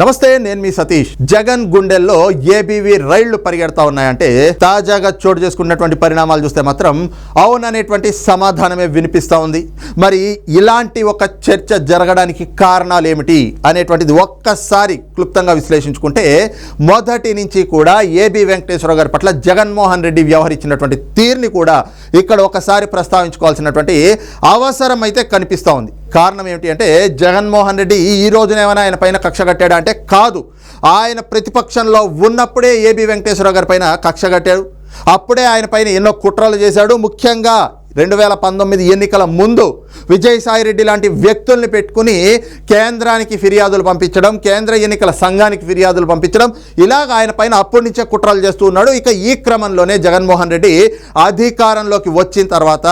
నమస్తే నేను మీ సతీష్. జగన్ గుండెల్లో ఏబీవీ రైళ్ళు పరిగెడతా ఉన్నాయంటే తాజాగా చోటు చేసుకున్నటువంటి పరిణామాలు చూస్తే మాత్రం అవుననేటువంటి సమాధానమే వినిపిస్తూ ఉంది. మరి ఇలాంటి ఒక చర్చ జరగడానికి కారణాలు ఏమిటి అనేటువంటిది ఒక్కసారి క్లుప్తంగా విశ్లేషించుకుంటే మొదటి నుంచి కూడా ఏబి వెంకటేశ్వర గారి పట్ల జగన్మోహన్ రెడ్డి వ్యవహరించినటువంటి తీరుని కూడా ఇక్కడ ఒకసారి ప్రస్తావించుకోవాల్సినటువంటి అవసరం అయితే కనిపిస్తూ ఉంది. కారణం ఏమిటి అంటే జగన్మోహన్ రెడ్డి ఈ రోజున ఏమైనా ఆయన పైన కక్ష కట్టాడా అంటే కాదు. ఆయన ప్రతిపక్షంలో ఉన్నప్పుడే ఏబి వెంకటేశ్వర గారి పైన కక్ష కట్టాడు. అప్పుడే ఆయన పైన ఎన్నో కుట్రలు చేశాడు. ముఖ్యంగా రెండు వేల పంతొమ్మిది ఎన్నికల ముందు విజయసాయిరెడ్డి లాంటి వ్యక్తుల్ని పెట్టుకుని కేంద్రానికి ఫిర్యాదులు పంపించడం కేంద్ర ఎన్నికల సంఘానికి ఫిర్యాదులు పంపించడం ఇలాగ ఆయన పైన అప్పటి నుంచే కుట్రలు చేస్తూ ఉన్నాడు. ఇక ఈ క్రమంలోనే జగన్మోహన్ రెడ్డి అధికారంలోకి వచ్చిన తర్వాత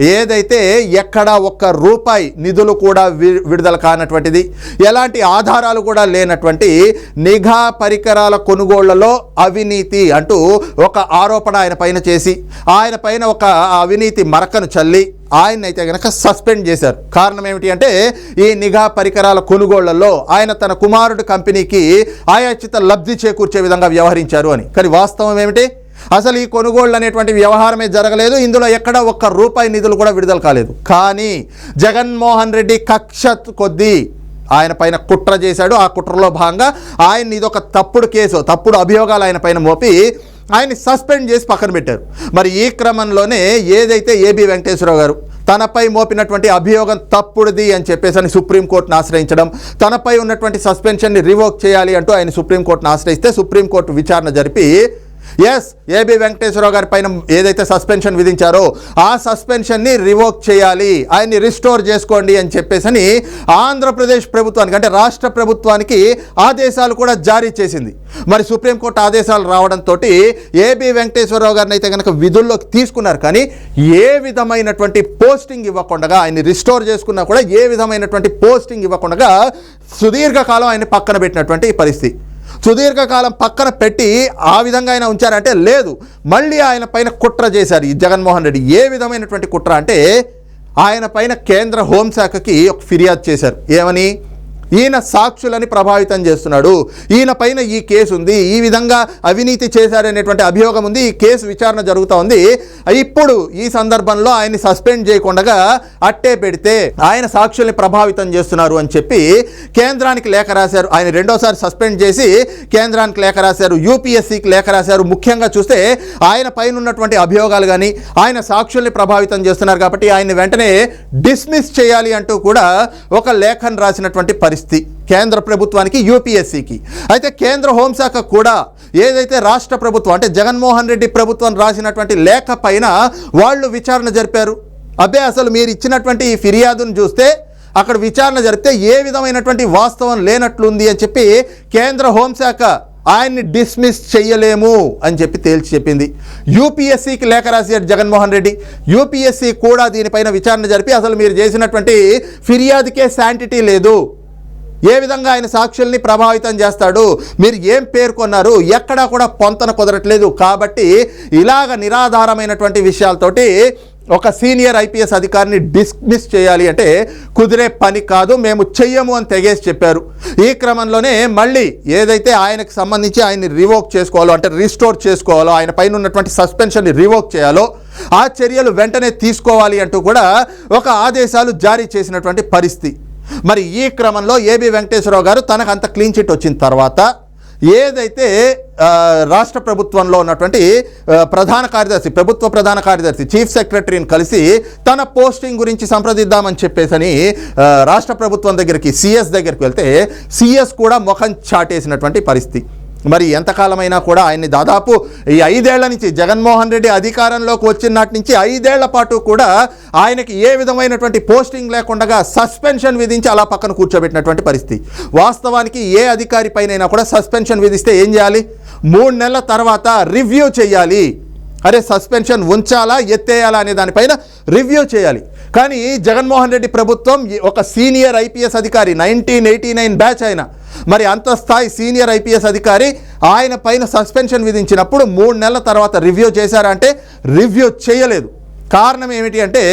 ఏదైతే ఎక్కడ ఒక్క రూపాయి నిధులు కూడా వి- విడుదల కానటువంటిది ఎలాంటి ఆధారాలు కూడా లేనటువంటి నిఘా పరికరాల కొనుగోళ్ళలో అవినీతి అంటూ ఒక ఆరోపణ ఆయన పైన చేసి ఆయన పైన ఒక అవినీతి మరకను చల్లి ఆయన అయితే కనుక సస్పెండ్ చేశారు. కారణం ఏమిటి అంటే ఈ నిఘా పరికరాల కొనుగోళ్ళలో ఆయన తన కుమారుడు కంపెనీకి ఆయాచిత లబ్ధి చేకూర్చే విధంగా వ్యవహరించారు అని. కానీ వాస్తవం ఏమిటి? అసలు ఈ కొనుగోళ్ళు అనేటువంటి వ్యవహారమే జరగలేదు. ఇందులో ఎక్కడ ఒక్క రూపాయి నిధులు కూడా విడుదల కాలేదు. కానీ జగన్మోహన్ రెడ్డి కక్ష కొద్దీ ఆయన పైన కుట్ర చేశాడు. ఆ కుట్రలో భాగంగా ఆయన ఇది ఒక తప్పుడు కేసు తప్పుడు అభియోగాలు ఆయన పైన మోపి ఆయన్ని సస్పెండ్ చేసి పక్కన పెట్టారు. మరి ఈ క్రమంలోనే ఏదైతే ఏబి వెంకటేశ్వరరావు గారు తనపై మోపినటువంటి అభియోగం తప్పుడుది అని చెప్పేసి అని సుప్రీంకోర్టును ఆశ్రయించడం తనపై ఉన్నటువంటి సస్పెన్షన్ని రివోక్ చేయాలి అంటూ ఆయన సుప్రీంకోర్టును ఆశ్రయిస్తే సుప్రీంకోర్టు విచారణ జరిపి ఎస్ ఏబి వెంకటేశ్వరరావు గారి పైన ఏదైతే సస్పెన్షన్ విధించారో ఆ సస్పెన్షన్ని రివోక్ చేయాలి. ఆయన్ని రిస్టోర్ చేసుకోండి అని చెప్పేసి ఆంధ్రప్రదేశ్ ప్రభుత్వానికి అంటే రాష్ట్ర ప్రభుత్వానికి ఆదేశాలు కూడా జారీ చేసింది. మరి సుప్రీంకోర్టు ఆదేశాలు రావడంతో ఏబి వెంకటేశ్వరరావు గారిని అయితే కనుక విధుల్లోకి తీసుకున్నారు కానీ ఏ విధమైనటువంటి పోస్టింగ్ ఇవ్వకుండా ఆయన్ని రిస్టోర్ చేసుకున్నా కూడా ఏ విధమైనటువంటి పోస్టింగ్ ఇవ్వకుండా సుదీర్ఘకాలం ఆయన పక్కన పెట్టినటువంటి పరిస్థితి. సుదీర్ఘకాలం పక్కన పెట్టి ఆ విధంగా ఆయన ఉంచారంటే లేదు. మళ్ళీ ఆయన పైన కుట్ర చేశారు. ఈ జగన్మోహన్ రెడ్డి ఏ విధమైనటువంటి కుట్ర అంటే ఆయన పైన కేంద్ర హోంశాఖకి ఒక ఫిర్యాదు చేశారు. ఏమని? ఈయన సాక్షులని ప్రభావితం చేస్తున్నాడు. ఈయన పైన ఈ కేసు ఉంది. ఈ విధంగా అవినీతి చేశారనేటువంటి అభియోగం ఉంది. ఈ కేసు విచారణ జరుగుతూ ఉంది. ఇప్పుడు ఈ సందర్భంలో ఆయన్ని సస్పెండ్ చేయకుండా అట్టే పెడితే ఆయన సాక్షుల్ని ప్రభావితం చేస్తున్నారు అని చెప్పి కేంద్రానికి లేఖ రాశారు. ఆయన రెండోసారి సస్పెండ్ చేసి కేంద్రానికి లేఖ రాశారు. యూపీఎస్సీకి లేఖ రాశారు. ముఖ్యంగా చూస్తే ఆయన పైన ఉన్నటువంటి అభియోగాలు కానీ ఆయన సాక్షుల్ని ప్రభావితం చేస్తున్నారు కాబట్టి ఆయన్ని వెంటనే డిస్మిస్ చేయాలి అంటూ కూడా ఒక లేఖను రాసినటువంటి పరిస్థితి కేంద్ర ప్రభుత్వానికి యూపీఎస్సీకి. అయితే కేంద్ర హోంశాఖ కూడా ఏదైతే రాష్ట్ర ప్రభుత్వం అంటే జగన్మోహన్ రెడ్డి ప్రభుత్వం రాసినటువంటి లేఖ పైన వాళ్ళు విచారణ జరిపారు. అబ్బే అసలు మీరు ఇచ్చినటువంటి ఈ ఫిర్యాదును చూస్తే అక్కడ విచారణ జరిపితే ఏ విధమైనటువంటి వాస్తవం లేనట్లుంది అని చెప్పి కేంద్ర హోంశాఖ ఆయన్ని డిస్మిస్ చెయ్యలేము అని చెప్పి తేల్చి చెప్పింది. యూపీఎస్సీకి లేఖ రాశారు జగన్మోహన్ రెడ్డి. యూపీఎస్సీ కూడా దీనిపైన విచారణ జరిపి అసలు మీరు చేసినటువంటి ఫిర్యాదుకే శాంటిటీ లేదు. ఏ విధంగా ఆయన సాక్షుల్ని ప్రభావితం చేస్తాడు? మీరు ఏం పేర్కొన్నారు ఎక్కడా కూడా పొంతన కుదరట్లేదు. కాబట్టి ఇలాగ నిరాధారమైనటువంటి విషయాలతోటి ఒక సీనియర్ ఐపీఎస్ అధికారిని డిస్మిస్ చేయాలి అంటే కుదిరే పని కాదు మేము చెయ్యము అని తెగేసి చెప్పారు. ఈ క్రమంలోనే మళ్ళీ ఏదైతే ఆయనకు సంబంధించి ఆయన్ని రివోక్ చేసుకోవాలో అంటే రిస్టోర్ చేసుకోవాలో ఆయన పైన ఉన్నటువంటి సస్పెన్షన్ని రివోక్ చేయాలో ఆ చర్యలు వెంటనే తీసుకోవాలి అంటూ కూడా ఒక ఆదేశాలు జారీ చేసినటువంటి పరిస్థితి. మరి ఈ క్రమంలో ఏబి వెంకటేశ్వరరావు గారు తనకు అంత క్లీన్ చిట్ వచ్చిన తర్వాత ఏదైతే రాష్ట్ర ప్రభుత్వంలో ఉన్నటువంటి ప్రధాన కార్యదర్శి ప్రభుత్వ ప్రధాన కార్యదర్శి చీఫ్ సెక్రటరీని కలిసి తన పోస్టింగ్ గురించి సంప్రదిద్దామని చెప్పేసని రాష్ట్ర ప్రభుత్వం దగ్గరికి సిఎస్ దగ్గరికి వెళ్తే సిఎస్ కూడా ముఖం చాటేసినటువంటి పరిస్థితి. మరి ఎంతకాలమైనా కూడా ఆయన్ని దాదాపు ఈ ఐదేళ్ళ నుంచి జగన్మోహన్ రెడ్డి అధికారంలోకి వచ్చిన నాటి నుంచి ఐదేళ్ళ పాటు కూడా ఆయనకి ఏ విధమైనటువంటి పోస్టింగ్ లేకుండా సస్పెన్షన్ విధించి అలా పక్కన కూర్చోబెట్టినటువంటి పరిస్థితి. వాస్తవానికి ఏ అధికారి పైనైనా కూడా సస్పెన్షన్ విధిస్తే ఏం చేయాలి? మూడు నెలల తర్వాత రివ్యూ చేయాలి. అరే సస్పెన్షన్ ఉంచాలా ఎత్తేయాలా అనే దానిపైన రివ్యూ చేయాలి. కానీ జగన్మోహన్ రెడ్డి ప్రభుత్వం ఒక సీనియర్ ఐపీఎస్ అధికారి నైన్టీన్ ఎయిటీ నైన్ బ్యాచ్ అయినా మరి అంత స్థాయి సీనియర్ ఐపీఎస్ అధికారి ఆయన పైన సస్పెన్షన్ విధించినప్పుడు మూడు నెలల తర్వాత రివ్యూ చేశారంటే రివ్యూ చేయలేదు. కారణం ఏమిటి అంటే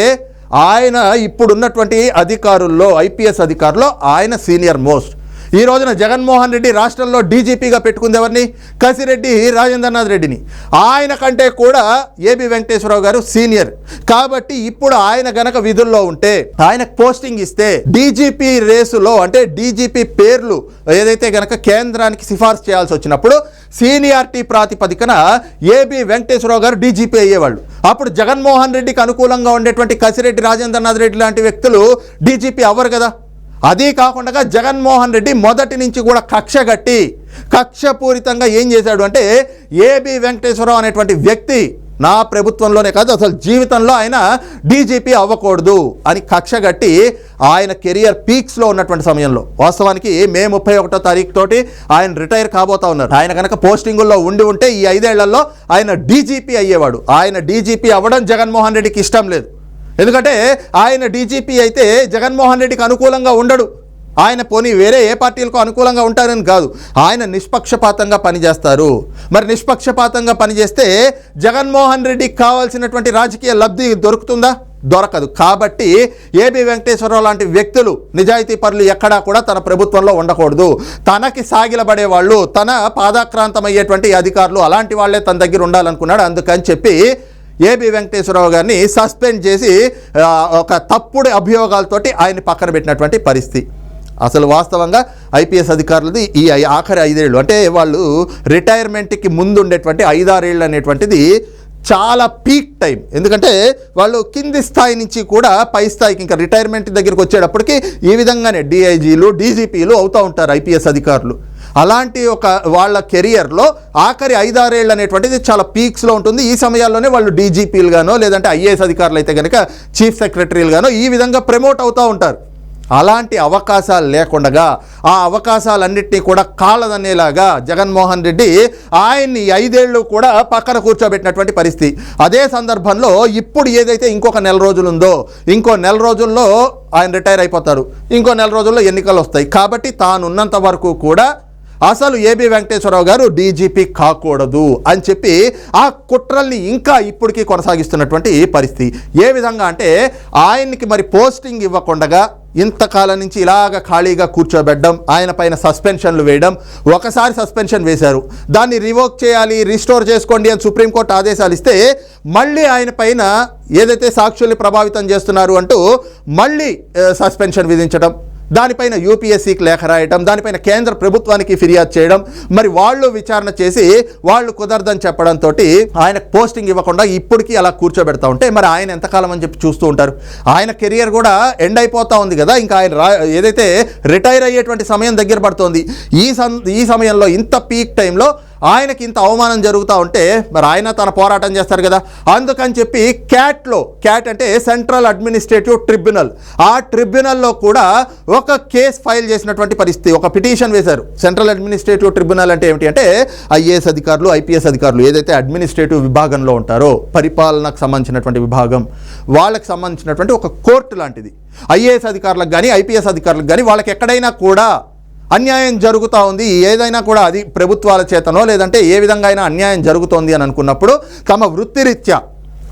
ఆయన ఇప్పుడున్నటువంటి అధికారుల్లో ఐపీఎస్ అధికారుల్లో ఆయన సీనియర్ మోస్ట్. ఈ రోజున జగన్మోహన్ రెడ్డి రాష్ట్రంలో డీజీపీగా పెట్టుకుంది ఎవరిని? కసిరెడ్డి రాజేంద్రనాథ్ రెడ్డిని. ఆయన కంటే కూడా ఏబి వెంకటేశ్వరరావు గారు సీనియర్. కాబట్టి ఇప్పుడు ఆయన గనక విధుల్లో ఉంటే ఆయనకు పోస్టింగ్ ఇస్తే డీజీపీ రేసులో అంటే డీజీపీ పేర్లు ఏదైతే గనక కేంద్రానికి సిఫార్సు చేయాల్సి వచ్చినప్పుడు సీనియారిటీ ప్రాతిపదికన ఏబి వెంకటేశ్వరరావు గారు డీజీపీ అయ్యేవాళ్ళు. అప్పుడు జగన్మోహన్ రెడ్డికి అనుకూలంగా ఉండేటువంటి కసిరెడ్డి రాజేంద్రనాథ్ రెడ్డి లాంటి వ్యక్తులు డీజీపీ అవ్వరు కదా? అదీ కాకుండా జగన్మోహన్ రెడ్డి మొదటి నుంచి కూడా కక్ష కట్టి కక్షపూరితంగా ఏం చేశాడు అంటే ఏబి వెంకటేశ్వరరావు అనేటువంటి వ్యక్తి నా ప్రభుత్వంలోనే కాదు అసలు జీవితంలో ఆయన డీజీపీ అవ్వకూడదు అని కక్ష కట్టి ఆయన కెరియర్ పీక్స్లో ఉన్నటువంటి సమయంలో. వాస్తవానికి మే ముప్పై ఒకటో తారీఖు తోటి ఆయన రిటైర్ కాబోతా ఉన్నారు. ఆయన కనుక పోస్టింగుల్లో ఉండి ఉంటే ఈ ఐదేళ్ళలో ఆయన డీజీపీ అయ్యేవాడు. ఆయన డీజీపీ అవ్వడం జగన్మోహన్ రెడ్డికి ఇష్టం లేదు. ఎందుకంటే ఆయన డీజీపీ అయితే జగన్మోహన్ రెడ్డికి అనుకూలంగా ఉండడు. ఆయన పోనీ వేరే ఏ పార్టీలకు అనుకూలంగా ఉంటారని కాదు. ఆయన నిష్పక్షపాతంగా పనిచేస్తారు. మరి నిష్పక్షపాతంగా పనిచేస్తే జగన్మోహన్ రెడ్డికి కావాల్సినటువంటి రాజకీయ లబ్ధి దొరుకుతుందా? దొరకదు. కాబట్టి ఏబి వెంకటేశ్వరరావు లాంటి వ్యక్తులు నిజాయితీ పరులు ఎక్కడా కూడా తన ప్రభుత్వంలో ఉండకూడదు. తనకి సాగిలబడే వాళ్ళు తన పాదాక్రాంతమయ్యేటువంటి అధికారులు అలాంటి వాళ్ళే తన దగ్గర ఉండాలనుకున్నాడు. అందుకని చెప్పి ఏబి వెంకటేశ్వరరావు గారిని సస్పెండ్ చేసి ఒక తప్పుడు అభియోగాలతోటి ఆయన పక్కన పెట్టినటువంటి పరిస్థితి. అసలు వాస్తవంగా ఐపీఎస్ అధికారులది ఈ ఆఖరి ఐదేళ్ళు. అంటే వాళ్ళు రిటైర్మెంట్కి ముందు ఉండేటువంటి ఐదారేళ్ళు అనేటువంటిది చాలా పీక్ టైం. ఎందుకంటే వాళ్ళు కింది స్థాయి నుంచి కూడా పై స్థాయికి ఇంకా రిటైర్మెంట్ దగ్గరికి వచ్చేటప్పటికి ఈ విధంగానే డిఐజీలు డీజీపీలు అవుతూ ఉంటారు ఐపీఎస్ అధికారులు. అలాంటి ఒక వాళ్ళ కెరియర్లో ఆఖరి ఐదారేళ్ళు అనేటువంటిది చాలా పీక్స్లో ఉంటుంది. ఈ సమయాల్లోనే వాళ్ళు డీజీపీలు గానో లేదంటే ఐఏఎస్ అధికారులు అయితే కనుక చీఫ్ సెక్రటరీలు గానో ఈ విధంగా ప్రమోట్ అవుతూ ఉంటారు. అలాంటి అవకాశాలు లేకుండగా ఆ అవకాశాలన్నింటినీ కూడా కాలదనేలాగా జగన్మోహన్ రెడ్డి ఆయన్ని ఐదేళ్ళు కూడా పక్కన కూర్చోబెట్టినటువంటి పరిస్థితి. అదే సందర్భంలో ఇప్పుడు ఏదైతే ఇంకొక నెల రోజులు ఉందో ఇంకో నెల రోజుల్లో ఆయన రిటైర్ అయిపోతారు. ఇంకో నెల రోజుల్లో ఎన్నికలు వస్తాయి కాబట్టి తానున్నంత వరకు కూడా అసలు ఏబి వెంకటేశ్వరరావు గారు డీజీపీ కాకూడదు అని చెప్పి ఆ కుట్రల్ని ఇంకా ఇప్పటికీ కొనసాగిస్తున్నటువంటి పరిస్థితి. ఏ విధంగా అంటే ఆయనకి మరి పోస్టింగ్ ఇవ్వకుండా ఇంతకాలం నుంచి ఇలాగ ఖాళీగా కూర్చోబెట్టడం ఆయన పైన సస్పెన్షన్లు వేయడం ఒకసారి సస్పెన్షన్ వేశారు. దాన్ని రివోక్ చేయాలి రిస్టోర్ చేసుకోండి అని సుప్రీంకోర్టు ఆదేశాలు ఇస్తే మళ్ళీ ఆయన పైన ఏదైతే సాక్షుల్ని ప్రభావితం చేస్తున్నారు అంటూ మళ్ళీ సస్పెన్షన్ విధించడం. దానిపైన యూపీఎస్సీకి లేఖ రాయటం దానిపైన కేంద్ర ప్రభుత్వానికి ఫిర్యాదు చేయడం మరి వాళ్ళు విచారణ చేసి వాళ్ళు కుదరదని చెప్పడంతో ఆయన పోస్టింగ్ ఇవ్వకుండా ఇప్పటికీ అలా కూర్చోబెడతా ఉంటే మరి ఆయన ఎంతకాలం అని చెప్పి చూస్తూ ఉంటారు. ఆయన కెరియర్ కూడా ఎండ్ అయిపోతా ఉంది కదా ఇంకా ఆయన రా ఏదైతే రిటైర్ అయ్యేటువంటి సమయం దగ్గర పడుతోంది ఈ సం ఈ సమయంలో ఇంత పీక్ టైంలో ఆయనకి ఇంత అవమానం జరుగుతూ ఉంటే మరి ఆయన తన పోరాటం చేస్తారు కదా. అందుకని చెప్పి క్యాట్లో క్యాట్ అంటే సెంట్రల్ అడ్మినిస్ట్రేటివ్ ట్రిబ్యునల్. ఆ ట్రిబ్యునల్లో కూడా ఒక కేసు ఫైల్ చేసినటువంటి పరిస్థితి ఒక పిటిషన్ వేశారు. సెంట్రల్ అడ్మినిస్ట్రేటివ్ ట్రిబ్యునల్ అంటే ఏమిటి అంటే ఐఏఎస్ అధికారులు ఐపీఎస్ అధికారులు ఏదైతే అడ్మినిస్ట్రేటివ్ విభాగంలో ఉంటారో పరిపాలనకు సంబంధించినటువంటి విభాగం వాళ్ళకి సంబంధించినటువంటి ఒక కోర్టు లాంటిది. ఐఏఎస్ అధికారులకు కానీ ఐపీఎస్ అధికారులకు కానీ వాళ్ళకి ఎక్కడైనా కూడా అన్యాయం జరుగుతూ ఉంది. ఏదైనా కూడా అది ప్రభుత్వాల చేతనో లేదంటే ఏ విధంగా అయినా అన్యాయం జరుగుతోంది అని అనుకున్నప్పుడు తమ వృత్తిరీత్యా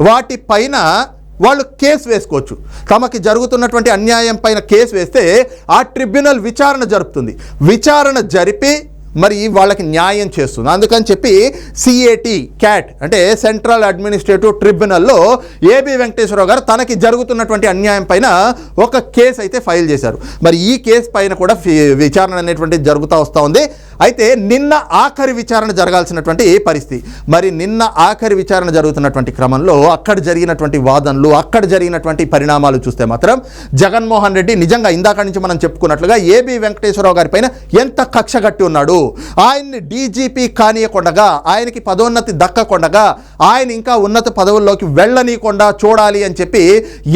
వాటిపైన వాళ్ళు కేసు వేసుకోవచ్చు. తమకి జరుగుతున్నటువంటి అన్యాయం పైన కేసు వేస్తే ఆ ట్రిబ్యునల్ విచారణ జరుపుతుంది. విచారణ జరిపి మరి వాళ్ళకి న్యాయం చేస్తుంది అందుకని చెప్పి సిఏటి క్యాట్ అంటే సెంట్రల్ అడ్మినిస్ట్రేటివ్ ట్రిబ్యునల్లో ఏబి వెంకటేశ్వరరావు గారు తనకి జరుగుతున్నటువంటి అన్యాయం పైన ఒక కేసు అయితే ఫైల్ చేశారు. మరి ఈ కేసు పైన కూడా విచారణ అనేటువంటిది జరుగుతూ వస్తూ ఉంది. అయితే నిన్న ఆఖరి విచారణ జరగాల్సినటువంటి పరిస్థితి. మరి నిన్న ఆఖరి విచారణ జరుగుతున్నటువంటి క్రమంలో అక్కడ జరిగినటువంటి వాదనలు అక్కడ జరిగినటువంటి పరిణామాలు చూస్తే మాత్రం జగన్మోహన్ రెడ్డి నిజంగా ఇందాక నుంచి మనం చెప్పుకున్నట్లుగా ఏబి వెంకటేశ్వరరావు గారి పైన ఎంత కక్ష కట్టి ఉన్నాడు. ఆయన్ని డీజీపీ కానియకుండగా ఆయనకి పదోన్నతి దక్కకుండగా ఆయన ఇంకా ఉన్నత పదవుల్లోకి వెళ్ళనీయకుండా చూడాలి అని చెప్పి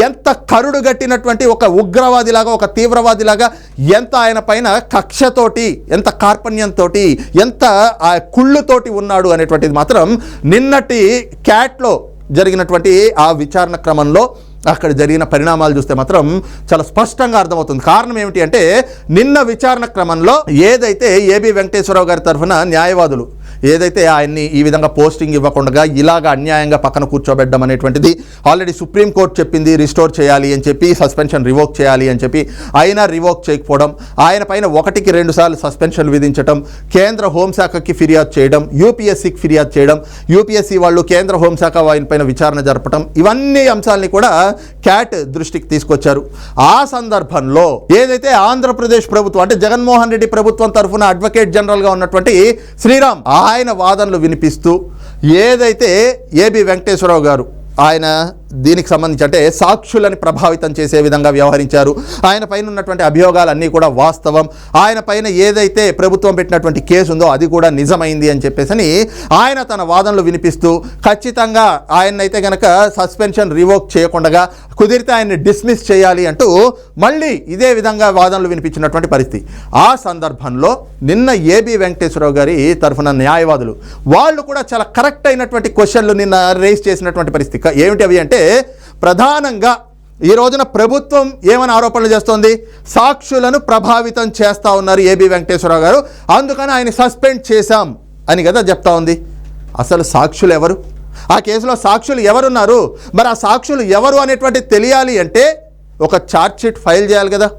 ఎంత కరుడు గట్టినటువంటి ఒక ఉగ్రవాదిలాగా ఒక తీవ్రవాదిలాగా ఎంత ఆయన పైన కక్షతోటి ఎంత కార్పణ్యం కార్పణ్యంతో ఎంత ఆ కుళ్ళుతోటి ఉన్నాడు అనేటువంటిది మాత్రం నిన్నటి క్యాట్లో జరిగినటువంటి ఆ విచారణ క్రమంలో అక్కడ జరిగిన పరిణామాలు చూస్తే మాత్రం చాలా స్పష్టంగా అర్థమవుతుంది. కారణం ఏమిటి అంటే నిన్న విచారణ క్రమంలో ఏదైతే ఏబి వెంకటేశ్వరరావు గారి తరఫున న్యాయవాదులు ఏదైతే ఆయన్ని ఈ విధంగా పోస్టింగ్ ఇవ్వకుండా ఇలాగ అన్యాయంగా పక్కన కూర్చోబెట్టడం అనేటువంటిది ఆల్రెడీ సుప్రీంకోర్టు చెప్పింది రిస్టోర్ చేయాలి అని చెప్పి సస్పెన్షన్ రివోక్ చేయాలి అని చెప్పి అయినా రివోక్ చేయకపోవడం ఆయన పైన ఒకటికి రెండు సార్లు సస్పెన్షన్ విధించడం కేంద్ర హోంశాఖకి ఫిర్యాదు చేయడం యూపీఎస్సీకి ఫిర్యాదు చేయడం యూపీఎస్సీ వాళ్ళు కేంద్ర హోంశాఖ ఆయన పైన విచారణ జరపడం ఇవన్నీ అంశాలని కూడా క్యాట్ దృష్టికి తీసుకొచ్చారు. ఆ సందర్భంలో ఏదైతే ఆంధ్రప్రదేశ్ ప్రభుత్వం అంటే జగన్మోహన్ రెడ్డి ప్రభుత్వం తరఫున అడ్వకేట్ జనరల్గా ఉన్నటువంటి శ్రీరామ్ ఆయన వాదనలు వినిపిస్తూ ఏదైతే ఏబి వెంకటేశ్వరరావు గారు ఆయన దీనికి సంబంధించి అంటే సాక్షులని ప్రభావితం చేసే విధంగా వ్యవహరించారు. ఆయన పైన ఉన్నటువంటి అభియోగాలన్నీ కూడా వాస్తవం. ఆయన పైన ఏదైతే ప్రభుత్వం పెట్టినటువంటి కేసు ఉందో అది కూడా నిజమైంది అని చెప్పేసి ఆయన తన వాదనలు వినిపిస్తూ ఖచ్చితంగా ఆయన్నైతే గనక సస్పెన్షన్ రివోక్ చేయకుండా కుదిరితే ఆయన్ని డిస్మిస్ చేయాలి అంటూ మళ్ళీ ఇదే విధంగా వాదనలు వినిపించినటువంటి పరిస్థితి. ఆ సందర్భంలో నిన్న ఏబి వెంకటేశ్వరరావు గారి తరఫున న్యాయవాదులు వాళ్ళు కూడా చాలా కరెక్ట్ అయినటువంటి క్వశ్చన్లు నిన్న రేస్ చేసినటువంటి పరిస్థితి. ఏమిటి అవి అంటే ప్రధానంగా ఈ రోజున ప్రభుత్వం ఏమని ఆరోపణలు చేస్తోంది? సాక్షులను ప్రభావితం చేస్తా ఉన్నారు ఏబి వెంకటేశ్వరరావు గారు. అందుకని ఆయన సస్పెండ్ చేశాం అని కదా చెప్తా ఉంది. అసలు సాక్షులు ఎవరు? ఆ కేసులో సాక్షులు ఎవరున్నారు? మరి ఆ సాక్షులు ఎవరు అనేటువంటి తెలియాలి అంటే ఒక ఛార్జ్ షీట్ ఫైల్ చేయాలి కదా.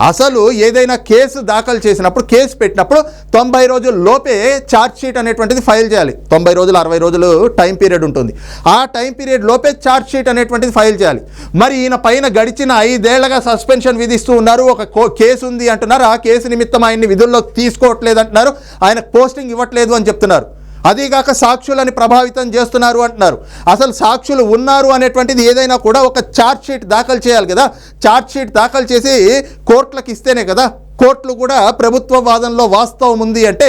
అసలు ఏదైనా కేసు దాఖలు చేసినప్పుడు కేసు పెట్టినప్పుడు తొంభై రోజుల లోపే ఛార్జ్ షీట్ అనేటువంటిది ఫైల్ చేయాలి. తొంభై రోజులు అరవై రోజులు టైం పీరియడ్ ఉంటుంది. ఆ టైం పీరియడ్ లోపే ఛార్జ్ షీట్ అనేటువంటిది ఫైల్ చేయాలి. మరి ఈయన పైన గడిచిన ఐదేళ్ళగా సస్పెన్షన్ విధిస్తూ ఉన్నారు. ఒక కో- కేసు ఉంది అంటున్నారు. ఆ కేసు నిమిత్తం ఆయన్ని విధుల్లోకి తీసుకోవట్లేదు అంటున్నారు. ఆయనకు పోస్టింగ్ ఇవ్వట్లేదు అని చెప్తున్నారు. అదీగాక సాక్షులని ప్రభావితం చేస్తున్నారు అంటున్నారు. అసలు సాక్షులు ఉన్నారు అనేటువంటిది ఏదైనా కూడా ఒక ఛార్జ్ షీట్ దాఖలు చేయాలి కదా. ఛార్జ్ షీట్ దాఖలు చేసి కోర్టులకు ఇస్తేనే కదా. కోర్టులు కూడా ప్రభుత్వ వాదనలో వాస్తవం ఉంది అంటే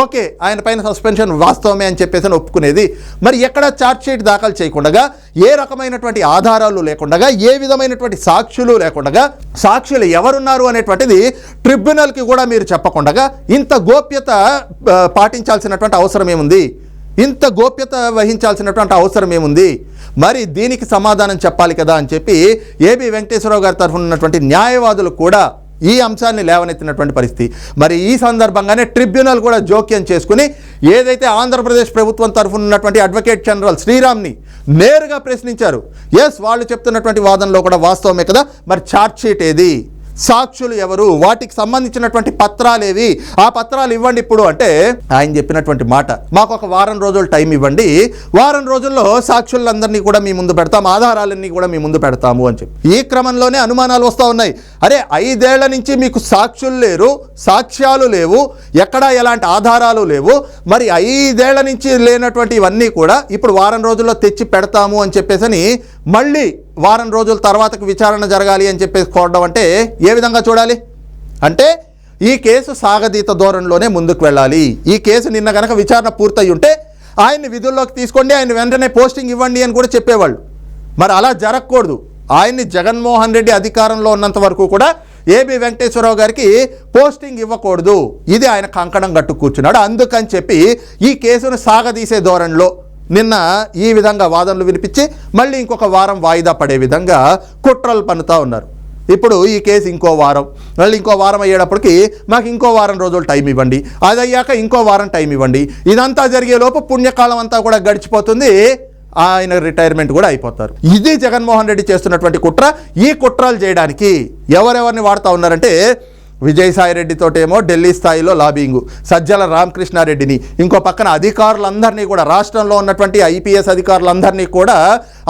ఓకే ఆయన పైన సస్పెన్షన్ వాస్తవమే అని చెప్పేసి అని ఒప్పుకునేది. మరి ఎక్కడ ఛార్జ్ షీట్ దాఖలు చేయకుండా ఏ రకమైనటువంటి ఆధారాలు లేకుండా ఏ విధమైనటువంటి సాక్షులు లేకుండా సాక్షులు ఎవరున్నారు అనేటువంటిది ట్రిబ్యునల్కి కూడా మీరు చెప్పకుండా ఇంత గోప్యత పాటించాల్సినటువంటి అవసరం ఏముంది? ఇంత గోప్యత వహించాల్సినటువంటి అవసరం ఏముంది? మరి దీనికి సమాధానం చెప్పాలి కదా అని చెప్పి ఏబి వెంకటేశ్వరరావు గారి తరఫున ఉన్నటువంటి న్యాయవాదులు కూడా ఈ అంశాన్ని లేవనెత్తినటువంటి పరిస్థితి. మరి ఈ సందర్భంగానే ట్రిబ్యునల్ కూడా జోక్యం చేసుకుని ఏదైతే ఆంధ్రప్రదేశ్ ప్రభుత్వం తరఫున ఉన్నటువంటి అడ్వకేట్ జనరల్ శ్రీరామ్ని నేరుగా ప్రశ్నించారు. ఎస్ వాళ్ళు చెప్తున్నటువంటి వాదనలో కూడా వాస్తవమే కదా. మరి ఛార్జ్ షీట్ ఏది? సాక్షులు ఎవరు? వాటికి సంబంధించినటువంటి పత్రాలేవి ఆ పత్రాలు ఇవ్వండి ఇప్పుడు అంటే ఆయన చెప్పినటువంటి మాట. మాకు ఒక వారం రోజులు టైం ఇవ్వండి. వారం రోజుల్లో సాక్షులందరినీ కూడా మీ ముందు పెడతాం. ఆధారాలన్నీ కూడా మీ ముందు పెడతాము అని చెప్పి. ఈ క్రమంలోనే అనుమానాలు వస్తూ ఉన్నాయి. అరే ఐదేళ్ళ నుంచి మీకు సాక్షులు లేరు సాక్ష్యాలు లేవు ఎక్కడా ఎలాంటి ఆధారాలు లేవు. మరి ఐదేళ్ళ నుంచి లేనటువంటి ఇవన్నీ కూడా ఇప్పుడు వారం రోజుల్లో తెచ్చి పెడతాము అని చెప్పేసి మళ్ళీ వారం రోజుల తర్వాతకు విచారణ జరగాలి అని చెప్పేసి కోరడం అంటే ఏ విధంగా చూడాలి? అంటే ఈ కేసు సాగదీత ధోరణిలోనే ముందుకు వెళ్ళాలి. ఈ కేసు నిన్న గనక విచారణ పూర్తయి ఉంటే ఆయన్ని విధుల్లోకి తీసుకోండి ఆయన వెంటనే పోస్టింగ్ ఇవ్వండి అని కూడా చెప్పేవాళ్ళు. మరి అలా జరగకూడదు. ఆయన్ని జగన్మోహన్ రెడ్డి అధికారంలో ఉన్నంత వరకు కూడా ఏబి వెంకటేశ్వరరావు గారికి పోస్టింగ్ ఇవ్వకూడదు. ఇది ఆయన కంకణం కట్టు కూర్చున్నాడు. అందుకని చెప్పి ఈ కేసును సాగదీసే ధోరణిలో నిన్న ఈ విధంగా వాదనలు వినిపించి మళ్ళీ ఇంకొక వారం వాయిదా పడే విధంగా కుట్రలు పన్నుతా ఉన్నారు. ఇప్పుడు ఈ కేసు ఇంకో వారం. మళ్ళీ ఇంకో వారం అయ్యేటప్పటికి మాకు ఇంకో వారం రోజులు టైం ఇవ్వండి. అది అయ్యాక ఇంకో వారం టైం ఇవ్వండి. ఇదంతా జరిగే లోపు పుణ్యకాలం అంతా కూడా గడిచిపోతుంది. ఆయన రిటైర్మెంట్ కూడా అయిపోతారు. ఇది జగన్మోహన్ రెడ్డి చేస్తున్నటువంటి కుట్ర. ఈ కుట్రలు చేయడానికి ఎవరెవరిని వాడుతూ ఉన్నారంటే విజయసాయి రెడ్డితోటేమో ఢిల్లీ స్థాయిలో లాబింగ్. సజ్జల రామకృష్ణారెడ్డిని. ఇంకో పక్కన అధికారులందరినీ కూడా రాష్ట్రంలో ఉన్నటువంటి ఐపీఎస్ అధికారులందరినీ కూడా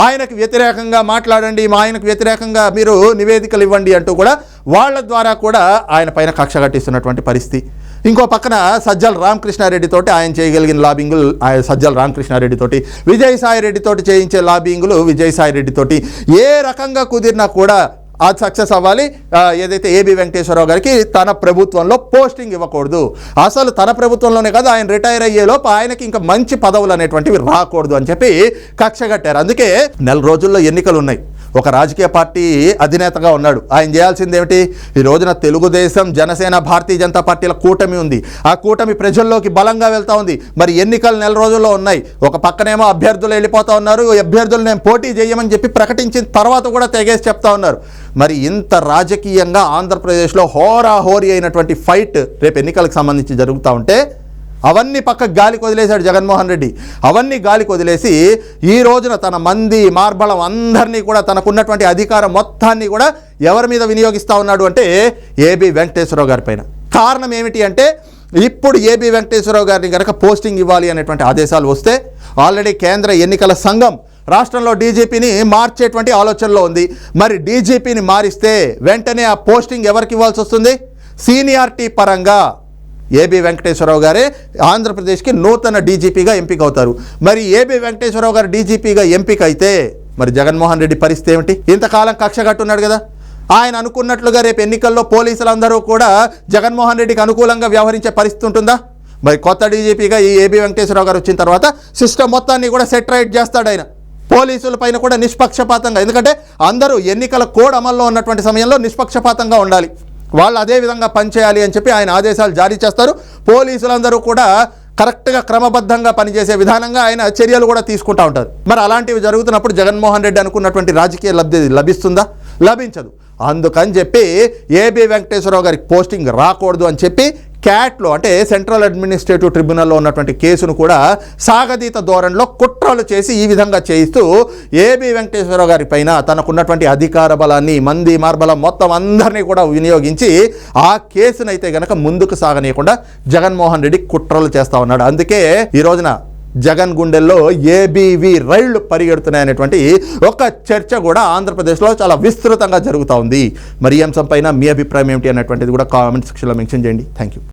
ఆయనకు వ్యతిరేకంగా మాట్లాడండి మా ఆయనకు వ్యతిరేకంగా మీరు నివేదికలు ఇవ్వండి అంటూ కూడా వాళ్ళ ద్వారా కూడా ఆయన పైన కక్ష కట్టిస్తున్నటువంటి పరిస్థితి. ఇంకో పక్కన సజ్జల రామకృష్ణారెడ్డితోటి ఆయన చేయగలిగిన లాబింగులు ఆయన సజ్జల రామకృష్ణారెడ్డితోటి విజయసాయి రెడ్డితోటి చేయించే లాబింగులు విజయసాయి రెడ్డితోటి ఏ రకంగా కుదిరినా కూడా అది సక్సెస్ అవ్వాలి. ఏదైతే ఏబి వెంకటేశ్వరరావు గారికి తన ప్రభుత్వంలో పోస్టింగ్ ఇవ్వకూడదు. అసలు తన ప్రభుత్వంలోనే కాదు ఆయన రిటైర్ అయ్యేలోపు ఆయనకి ఇంకా మంచి పదవులు అనేటువంటివి రాకూడదు అని చెప్పి కక్ష కట్టారు. అందుకే నెల రోజుల్లో ఎన్నికలు ఉన్నాయి. ఒక రాజకీయ పార్టీ అధినేతగా ఉన్నాడు. ఆయన చేయాల్సింది ఏమిటి? ఈ రోజున తెలుగుదేశం జనసేన భారతీయ జనతా పార్టీల కూటమి ఉంది. ఆ కూటమి ప్రజల్లోకి బలంగా వెళ్తా ఉంది. మరి ఎన్నికలు నెల రోజుల్లో ఉన్నాయి. ఒక పక్కనేమో అభ్యర్థులు వెళ్ళిపోతా ఉన్నారు. అభ్యర్థులు నేను పోటీ చేయమని చెప్పి ప్రకటించిన తర్వాత కూడా తెగేసి చెప్తా ఉన్నారు. మరి ఇంత రాజకీయంగా ఆంధ్రప్రదేశ్లో హోరాహోరీ అయినటువంటి ఫైట్ రేపు ఎన్నికలకు సంబంధించి జరుగుతూ ఉంటే అవన్నీ పక్క గాలికి వదిలేశాడు జగన్మోహన్ రెడ్డి. అవన్నీ గాలికి వదిలేసి ఈ రోజున తన మంది మార్బలం అందరినీ కూడా తనకున్నటువంటి అధికారం మొత్తాన్ని కూడా ఎవరి మీద వినియోగిస్తూ ఉన్నాడు అంటే ఏబి వెంకటేశ్వరరావు గారి పైన. కారణం ఏమిటి అంటే ఇప్పుడు ఏబి వెంకటేశ్వరరావు గారిని కనుక పోస్టింగ్ ఇవ్వాలి అనేటువంటి ఆదేశాలు వస్తే ఆల్రెడీ కేంద్ర ఎన్నికల సంఘం రాష్ట్రంలో డీజీపీని మార్చేటువంటి ఆలోచనలో ఉంది. మరి డీజీపీని మారిస్తే వెంటనే ఆ పోస్టింగ్ ఎవరికి ఇవ్వాల్సి వస్తుంది? సీనియారిటీ పరంగా ఏబి వెంకటేశ్వరరావు గారే ఆంధ్రప్రదేశ్కి నూతన డీజీపీగా ఎంపిక అవుతారు మరి ఏబి వెంకటేశ్వరరావు గారు డీజీపీగా ఎంపిక అయితే మరి జగన్మోహన్ రెడ్డి పరిస్థితి ఏమిటి? ఇంతకాలం కక్ష కట్టున్నాడు కదా. ఆయన అనుకున్నట్లుగా రేపు ఎన్నికల్లో పోలీసులందరూ కూడా జగన్మోహన్ రెడ్డికి అనుకూలంగా వ్యవహరించే పరిస్థితి ఉంటుందా? మరి కొత్త డీజీపీగా ఈ ఏబి వెంకటేశ్వరరావు గారు వచ్చిన తర్వాత సిస్టమ్ మొత్తాన్ని కూడా సెట్ రైట్ చేస్తాడు ఆయన. పోలీసుల పైన కూడా నిష్పక్షపాతంగా ఎందుకంటే అందరూ ఎన్నికల కోడ్ అమల్లో ఉన్నటువంటి సమయంలో నిష్పక్షపాతంగా ఉండాలి. వాళ్ళు అదే విధంగా పనిచేయాలి అని చెప్పి ఆయన ఆదేశాలు జారీ చేస్తారు. పోలీసులందరూ కూడా కరెక్ట్గా క్రమబద్ధంగా పనిచేసే విధానంగా ఆయన చర్యలు కూడా తీసుకుంటా ఉంటారు. మరి అలాంటివి జరుగుతున్నప్పుడు జగన్మోహన్ రెడ్డి అనుకున్నటువంటి రాజకీయ లబ్ధి లభిస్తుందా? లభించదు. అందుకని చెప్పి ఏబి వెంకటేశ్వరరావు గారికి పోస్టింగ్ రాకూడదు అని చెప్పి క్యాట్లో అంటే సెంట్రల్ అడ్మినిస్ట్రేటివ్ ట్రిబ్యునల్లో ఉన్నటువంటి కేసును కూడా సాగదీత ధోరణిలో కుట్రలు చేసి ఈ విధంగా చేయిస్తూ ఏబి వెంకటేశ్వరరావు గారి పైన తనకున్నటువంటి అధికార బలాన్ని మంది మార్బలం మొత్తం అందరినీ కూడా వినియోగించి ఆ కేసునైతే గనక ముందుకు సాగనీయకుండా జగన్మోహన్ రెడ్డి కుట్రలు చేస్తా ఉన్నాడు. అందుకే ఈ రోజున జగన్ గుండెల్లో ఏబీవీ రైళ్ళు పరిగెడుతున్నాయనేటువంటి ఒక చర్చ కూడా ఆంధ్రప్రదేశ్లో చాలా విస్తృతంగా జరుగుతూ ఉంది. మరి ఈ అంశంపైన మీ అభిప్రాయం ఏమిటి అనేటువంటిది కూడా కామెంట్ సెక్షన్లో మెన్షన్ చేయండి. Thank you